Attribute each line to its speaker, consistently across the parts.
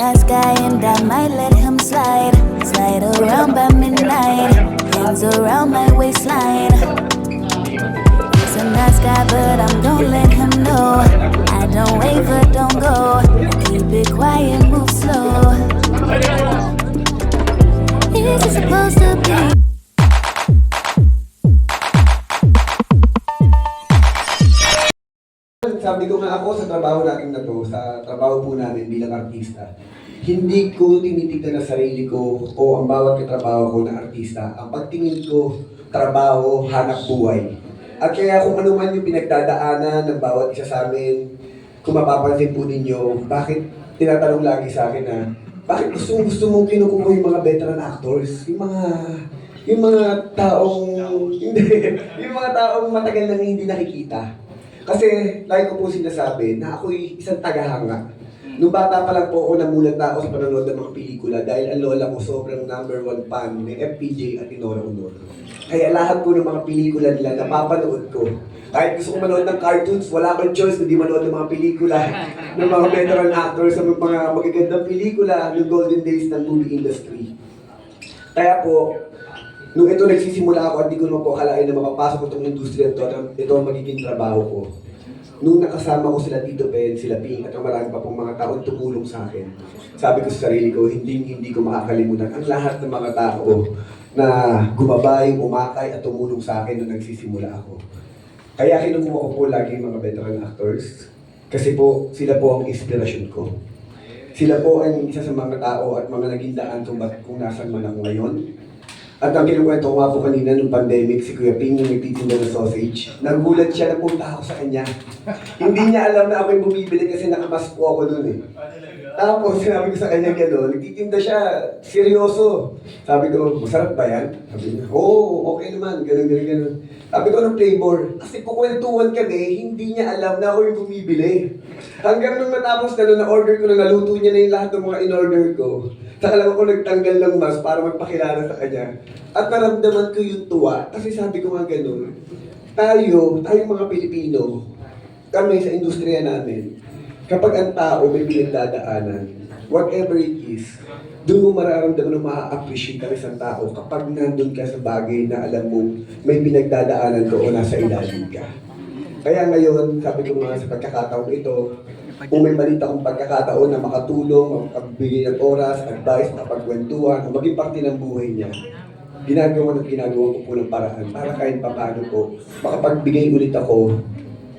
Speaker 1: nice guy and I might let him slide. Slide around by midnight, hands around my waistline. He's a nice guy, but I'm gonna let him know. I don't waver, don't go. Keep it quiet, move slow. Is it supposed to be?
Speaker 2: Sabi ko nga ako sa trabaho natin na to, sa trabaho po namin bilang artista, hindi ko tinitignan ang sarili ko o ang bawat katrabaho ko na artista. Ang pagtingin ko, trabaho, hanap buhay. At kaya kung ano man yung pinagdadaanan ng bawat isa sa amin, kung mapapansin po ninyo, bakit tinatanong lagi sa akin na, bakit gusto, gusto mong kinukuha yung mga veteran actors? Yung mga yung mga taong hindi yung mga taong matagal nang hindi nakikita. Kasi, like ko po sinasabi, na ako'y isang tagahanga. Nung bata pa lang po ako, namulat na ako sa panonood ng mga pelikula dahil ang lola ko sobrang number one fan ni FPJ at Inora Honor. Kaya lahat po ng mga pelikula nila napapanood ko. Kahit gusto ko manood ng cartoons, wala akong choice kundi manood ng mga pelikula ng mga veteran actors sa mga magagandang pelikula ng golden days ng movie industry. Kaya po, nung ito nagsisimula ako at di ko naman po akalain na makapasok itong industriya ito, ito ang magiging trabaho ko. Nung nakasama ko sila Tito Ben, sila Ping, at ang marami pa pong mga taong tumulong sa akin, sabi ko sa sarili ko, hindi hindi ko makakalimutan ang lahat ng mga tao na gumabay, umakay at tumulong sa akin nung nagsisimula ako. Kaya kinukuha ko po lagi yung mga veteran actors kasi po sila po ang inspirasyon ko. Sila po ang isa sa mga tao at mga naging daan kung, kung nasan man ako ngayon. At ang kinukwento ko nga po kanina nung pandemic, si Kuya Ping yung nagtitinda ng sausage. Nagulat siya na punta ako sa kanya. Hindi niya alam na ako yung bumibili kasi nakamas po ako dun eh. Tapos sinabi ko sa kanya gano'n, nagtitinda siya, seryoso. Sabi ko, masarap ba yan? Sabi niya, oo, okay naman, gano'n, gano'n, gano'n. Sabi ko, anong flavor? Kasi kukwentuhan kami, hindi niya alam na ako yung bumibili. Hanggang nung matapos na na-order ko na, naluto niya na yung lahat ng mga in-order ko. Saka lang ako nagtanggal ng mask para magpakilala sa kanya. At naramdaman ko yung tuwa, kasi sabi ko nga gano'n, tayo, tayong mga Pilipino, kami sa industriya namin, kapag ang tao may pinagdadaanan, whatever it is, doon mo mararamdaman na ma-appreciate ang isang tao kapag nandun ka sa bagay na alam mo may pinagdadaanan ko o nasa ilalim ka. Kaya ngayon, sabi ko nga sa pagkakataon ito, kung may balita akong pagkakataon na makatulong, makagbigay ng oras, advice, makapagkwentuhan, o maging parte ng buhay niya, ginagawa at ginagawa ko po ng paraan para kahit papaano po, makapagbigay ulit ako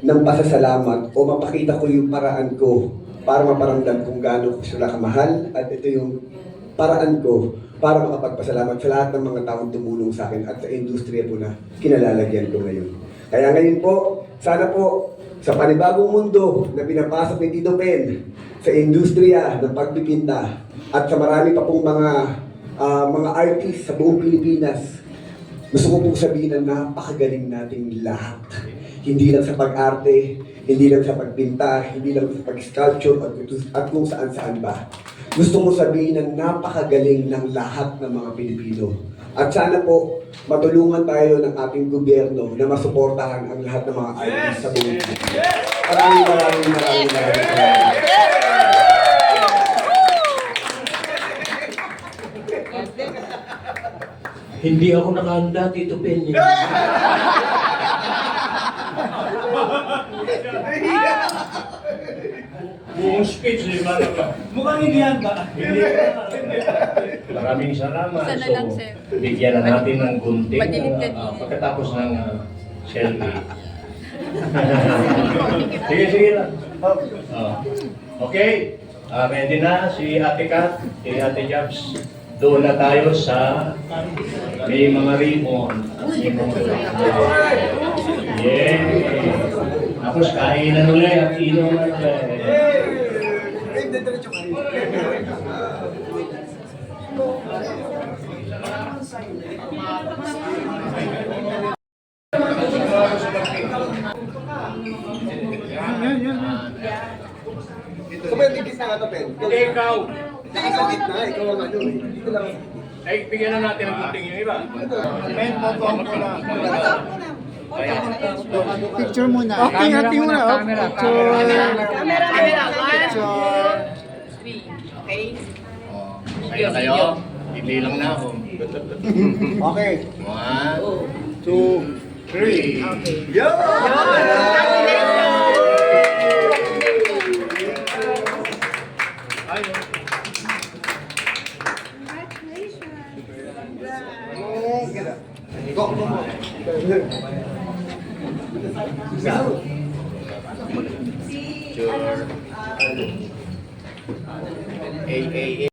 Speaker 2: ng pasasalamat o mapakita ko yung paraan ko para maparamdam kung gaano ko sila kamahal at ito yung paraan ko para makapagpasalamat sa lahat ng mga taong tumulong sa akin at sa industriya po na kinalalagyan ko ngayon. Kaya ngayon po, sana po sa panibagong mundo na pinapasok ni Tito Ben sa industriya ng pagpipinta at sa marami pa pong mga ah, mga artist sa buong Pilipinas, gusto ko pong sabihin na napakagaling nating lahat. Hindi lang sa pag-arte, hindi lang sa pagpinta, hindi lang sa pag-sculpture at, at kung saan-saan ba. Gusto ko sabihin na napakagaling ng lahat ng mga Pilipino. At sana po, matulungan tayo ng ating gobyerno na masuportahan ang lahat ng mga artist sa buong Pilipinas. Maraming maraming maraming maraming salamat.
Speaker 3: Hindi ako nakahanda, Tito Ben. Buong speech, di ba?
Speaker 4: Mukhang hindi handa.
Speaker 3: Maraming salamat.
Speaker 5: Isa na lang, sir.
Speaker 3: bigyan na natin ng gunting
Speaker 5: din.
Speaker 3: pagkatapos ng ah, selfie. sige, sige lang. Ah, okay. Ah, ready na si Ate Kat, si Ate Jabs. Doon na tayo sa may mga ribbon. May mga ribbon. Yeah. Tapos kainan ulit at inom ulit.
Speaker 2: So, pwede gitna nga to, Pen.
Speaker 3: Hindi, ikaw.
Speaker 2: Hindi sa gitna, ikaw ang ano eh. Dito lang.
Speaker 3: Ay, bigyan na natin ng gunting yung iba.
Speaker 4: Men, photo mo na.
Speaker 6: Picture muna. Okay, hati muna. Oh, picture.
Speaker 5: Camera, camera. One,
Speaker 6: Picture.
Speaker 5: three. Okay?
Speaker 3: Oh, kaya kayo, ibilang na ako.
Speaker 6: Okay.
Speaker 3: One,
Speaker 6: Two.
Speaker 3: three.
Speaker 5: Okay.
Speaker 3: Sure. A, A, A.